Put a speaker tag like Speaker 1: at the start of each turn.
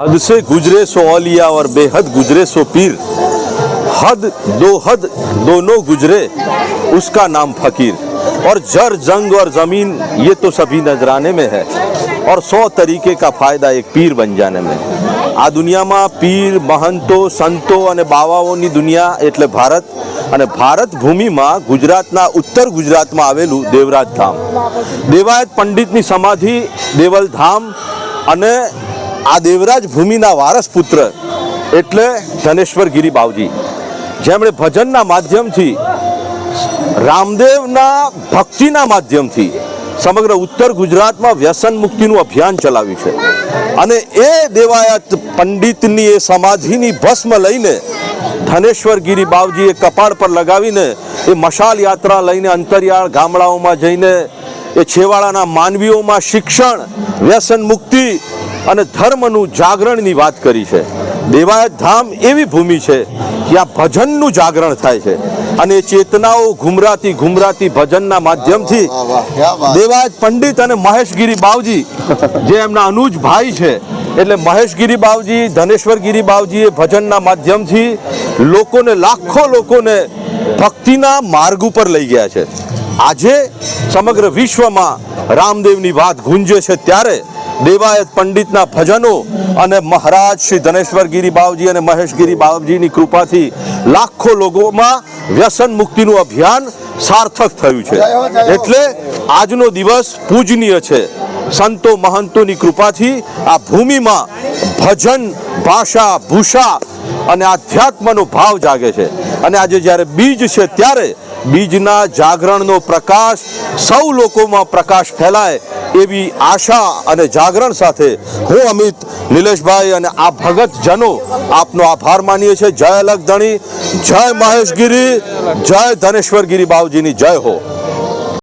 Speaker 1: हद से गुजरे सो औलिया और बेहद गुजरे सो पीर हद दो हद दोनों गुजरे उसका नाम फकीर और जर जंग और जमीन ये तो सभी नजराने में है और सौ तरीके का फायदा एक पीर बन जाने में આ દુનિયામાં પીર મહંતો સંતો અને બાવાઓની દુનિયા એટલે ભારત અને ભારત ભૂમિમાં ગુજરાતના ઉત્તર ગુજરાતમાં આવેલું દેવરાજ ધામ દેવાયત પંડિતની સમાધિ દેવલ ધામ અને આ દેવરાજ ભૂમિના વારસ પુત્ર એટલે ધનેશ્વર ગિરી બાવજી જેમણે ભજનના માધ્યમથી, રામદેવના ભક્તિના માધ્યમથી સમગ્ર ઉત્તર ગુજરાતમાં વ્યસન મુક્તિનું અભિયાન ચલાવ્યું છે. અને એ દેવાયત પંડિતની એ સમાધિની ભસ્મ લઈને ધનેશ્વર ગિરી બાવજીએ કપાળ પર લગાવીને એ મશાલ યાત્રા લઈને અંતરિયાળ ગામડાઓમાં જઈને એ છેવાડાના માનવીઓમાં શિક્ષણ, વ્યસન મુક્તિ અને ધર્મનું જાગરણની વાત કરી છે. દેવાયત ધામ એવી ભૂમિ છે જ્યાં ભજનનું જાગરણ થાય છે. અને ચેતનાઓ ઘુમરાતી ઘુમરાતી ભજનના માધ્યમથી દેવાયત પંડિત અને મહેશગીરી બાવજી જે એમના અનુજ ભાઈ છે. એટલે મહેશગીરી બાવજી ધનેશ્વરગીરી બાવજી એ ભજનના માધ્યમથી લોકોને લાખો લોકોને ભક્તિના માર્ગ ઉપર લઈ ગયા છે. આજે સમગ્ર વિશ્વમાં રામદેવની વાત ગુંજે છે ત્યારે દેવાયત પંડિતના ભજનો અને મહારાજ શ્રી ધનેશ્વરગીરી બાવજી અને મહેશ ગિરી બાવજીની કૃપાથી લાખો લોકોમાં વ્યસન મુક્તિનું અભિયાન સાર્થક થયું છે. એટલે આજનો દિવસ પૂજનીય છે. સંતો મહંતોની કૃપાથી આ ભૂમિમાં ભજન ભાષા ભૂષા અને આધ્યાત્મનો ભાવ જાગે છે. અને આજે જ્યારે બીજ છે ત્યારે બીજના જાગરણનો પ્રકાશ સૌ લોકોમાં પ્રકાશ ફેલાય એવી આશા અને જાગરણ સાથે હું અમિત નિલેશભાઈ અને આ ભગત જનો આપનો આભાર માનીએ છીએ. જય અલગ ધણી જય મહેશગીરી, જય ધનેશ્વરગીરી બાવજીની જય હો.